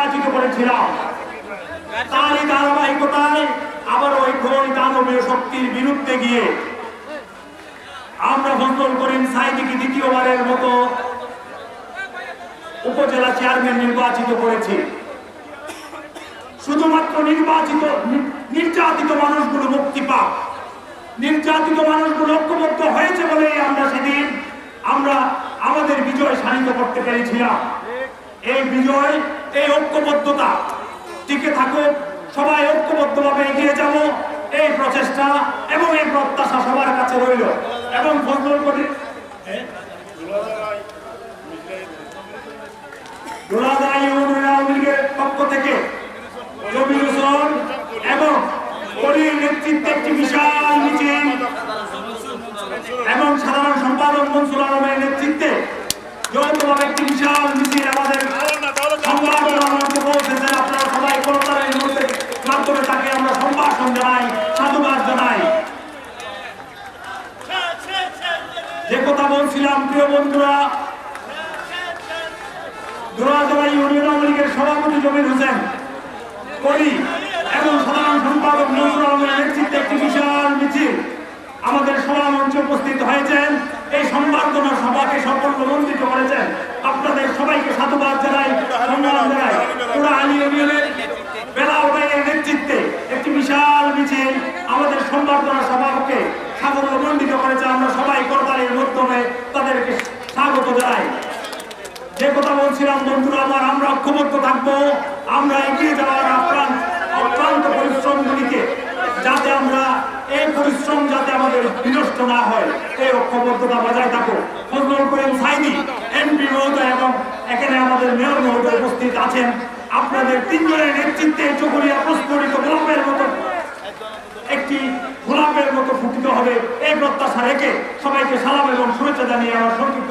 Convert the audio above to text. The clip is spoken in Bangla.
নির্বাচিত করেছিলাম তারই ধারাবাহিকতায় আবার ওই ঘোর দানবীয় শক্তির বিরুদ্ধে গিয়ে আমরা ফজল করিম সাইদিকে দ্বিতীয়বারের মতো উপজেলা চেয়ারম্যান নির্বাচিত করেছি। শুধুমাত্র নির্বাচিত, নির্যাতিত মানুষগুলো মুক্তি পাক। নির্যাতিত মানুষগুলো ঐক্যবদ্ধ হয়েছে বলে আমরা সেদিন আমরা আমাদের বিজয় সাধিত করতে পেরেছিলাম। এই বিজয় এই ঐক্যবদ্ধতা টিকে থাকুক। সবাই ঐক্যবদ্ধভাবে এগিয়ে যাব। এই প্রচেষ্টা এবং এই প্রত্যাশা সবার কাছে রইল। এবং ফজল করি দোলাদারা ইউনিয়ন আওয়ামী লীগের পক্ষ থেকে এবং নেতৃত্বে একটি বিশাল এবং সাধারণ সম্পাদক মনসুর আলমের নেতৃত্বে যৌথভাবে একটি বিশাল মিছিল আমাদের সংবাদ আমাকে পৌঁছেছে আপনারা সবাই করতারের মধ্যে মাধ্যমে তাকে আমরা সম্ভাষণ জানাই সাধুবাদ জানাই যে কথা বলছিলাম, প্রিয় বন্ধুরা দুরাজলা ইউনিয়ন আওয়ামী লীগের সভাপতি জমির হোসেন করি এবং সাধারণ সম্পাদক নজরুল আলমের নেতৃত্বে একটি বিশাল মিছিল আমাদের সভা মঞ্চে উপস্থিত হয়েছেন। এই সংবর্ধনা সভাকে সফলমণ্ডিত করেছেন আপনাদের সবাইকে সাধুবাদ জানাই সম্মান জানাই। পুরা আলী ইউনিয়নের বেলা উদয়ের নেতৃত্বে একটি বিশাল মিছিল আমাদের সংবর্ধনা সভাকে সাফল্যমণ্ডিত করেছে। আমরা সবাই যে কথা বলছিলাম, বন্ধুরা আমার আমরা ঐক্যবদ্ধ থাকব। আমরা এগিয়ে যাওয়ার আপ্রাণ অক্লান্ত পরিশ্রমগুলিকে যাতে আমরা এই পরিশ্রম যাতে আমাদের বিনষ্ট না হয়, এই ঐক্যবদ্ধতা বজায় থাকো ফজলুল করিম সাইদি, এমপি মহোদয় এবং এখানে আমাদের মেয়র মহোদয় উপস্থিত আছেন। আপনাদের তিনজনের নেতৃত্বে চকুরিয়া প্রস্ফুটিত গোলাপের মতো একটি গোলাপের মতো ফুটিত হবে। এই প্রত্যাশা রেখে সবাইকে সালাম এবং শুভেচ্ছা জানিয়ে আমার সংক্ষিপ্ত